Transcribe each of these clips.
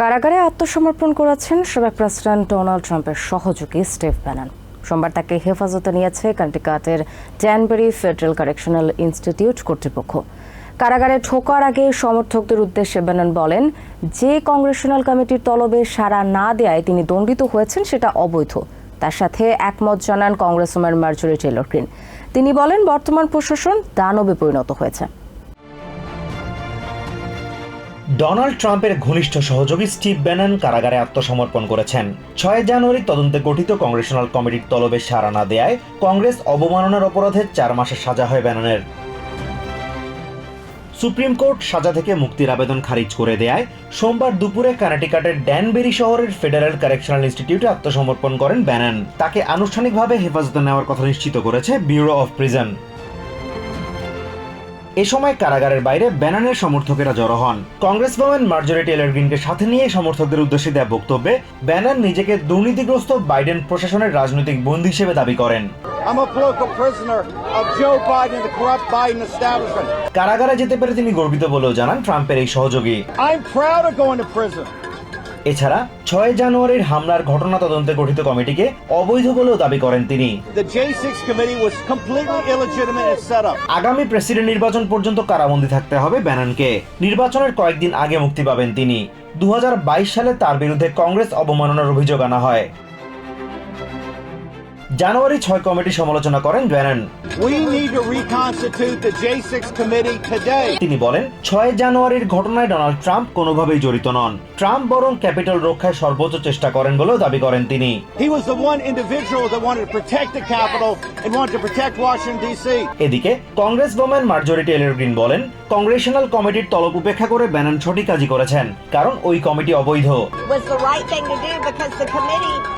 কারাগারে আত্মসমর্পণ করেছেন সাবেক প্রেসিডেন্ট ডোনাল্ড ট্রাম্পের সহযোগী স্টিভ ব্যানন। সোমবার তাকে হেফাজতে নিয়েছে কান্টিকাটের ড্যানবেরি ফেডারেল কারেকশনাল ইনস্টিটিউট কর্তৃপক্ষ। কারাগারে ঢোকার আগে সমর্থকদের উদ্দেশ্যে ব্যানন বলেন, যে কংগ্রেশনাল কমিটির তলবে সাড়া না দেয়ায় তিনি দণ্ডিত হয়েছেন সেটা অবৈধ। তার সাথে একমত জানান কংগ্রেসম্যান মার্জরি টেলর গ্রিন। তিনি বলেন, বর্তমান প্রশাসন দানবে পরিণত হয়েছে। ডোনাল্ড ট্রাম্পের ঘনিষ্ঠ সহযোগী স্টিভ ব্যানন কারাগারে আত্মসমর্পণ করেছেন। ছয় জানুয়ারি তদন্তে গঠিত কংগ্রেশনাল কমিটির তলবে সাড়া না দেয়ায় কংগ্রেস অবমাননার অপরাধে চার মাসের সাজা হয় ব্যাননের। সুপ্রিম কোর্ট সাজা থেকে মুক্তির আবেদন খারিজ করে দেয়ায় সোমবার দুপুরে কানাটিকাটের ড্যানবেরি শহরের ফেডারেল কারেকশনাল ইনস্টিটিউটে আত্মসমর্পণ করেন ব্যানন। তাকে আনুষ্ঠানিকভাবে হেফাজতে নেওয়ার কথা নিশ্চিত করেছে ব্যুরো অফ প্রিজন। এ সময় কারাগারের বাইরে ব্যানানের সমর্থকেরা জড়ো হন। কংগ্রেস ভবন মার্জরি টেলর গ্রিনকে সাথে নিয়ে সমর্থকদের উদ্দেশ্যে দেওয়া বক্তব্যে ব্যানার নিজেকে দুর্নীতিগ্রস্ত বাইডেন প্রশাসনের রাজনৈতিক বন্দী হিসেবে দাবি করেন. কারাগারে যেতে পেরে তিনি গর্বিত বলেও জানান ট্রাম্পের এই সহযোগী। এছাড়া ছয় জানুয়ারির হামলার ঘটনা তদন্তে গঠিত কমিটিকে অবৈধ বলেও দাবি করেন তিনি। The J6 committee was completely illegitimate and set up. আগামী প্রেসিডেন্ট নির্বাচন পর্যন্ত কারাবন্দী থাকতে হবে ব্যাননকে। নির্বাচনের কয়েকদিন আগে মুক্তি পাবেন তিনি। দু হাজার বাইশ সালে তার বিরুদ্ধে কংগ্রেস অবমাননার অভিযোগ আনা হয়। জানুয়ারি ছয় কমিটি সমালোচনা করেন Bannon We need to reconstitute the J6 committee today. তিনি বলেন ছয় জানুয়ারির ঘটনায় ডোনাল্ড ট্রাম্প কোনোভাবেই জড়িত নন ট্রাম্প বরং ক্যাপিটাল রক্ষায় সর্বোচ্চ চেষ্টা করেন বলেও দাবি করেন তিনি. এদিকে কংগ্রেস বোম্যান মার্জরি টেলর গ্রিন বলেন কংগ্রেশনাল কমিটির তলব উপেক্ষা করে ব্যানন সঠিক কাজই করেছেন কারণ ওই কমিটি অবৈধ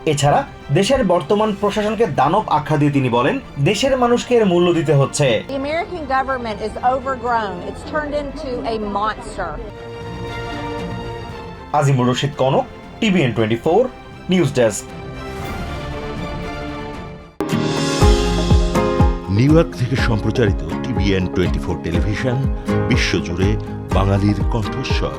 এছাড়া দেশের বর্তমান প্রশাসনকে দানব আখ্যা দিয়ে তিনি বলেন দেশের মানুষকে এর মূল্য দিতে হচ্ছে. Azimur Rashid Konok TVN twenty four news desk. New York থেকে সম্প্রচারিত টিভিএন টোয়েন্টি ফোর টেলিভিশন বিশ্বজুড়ে বাঙালির কণ্ঠস্বর।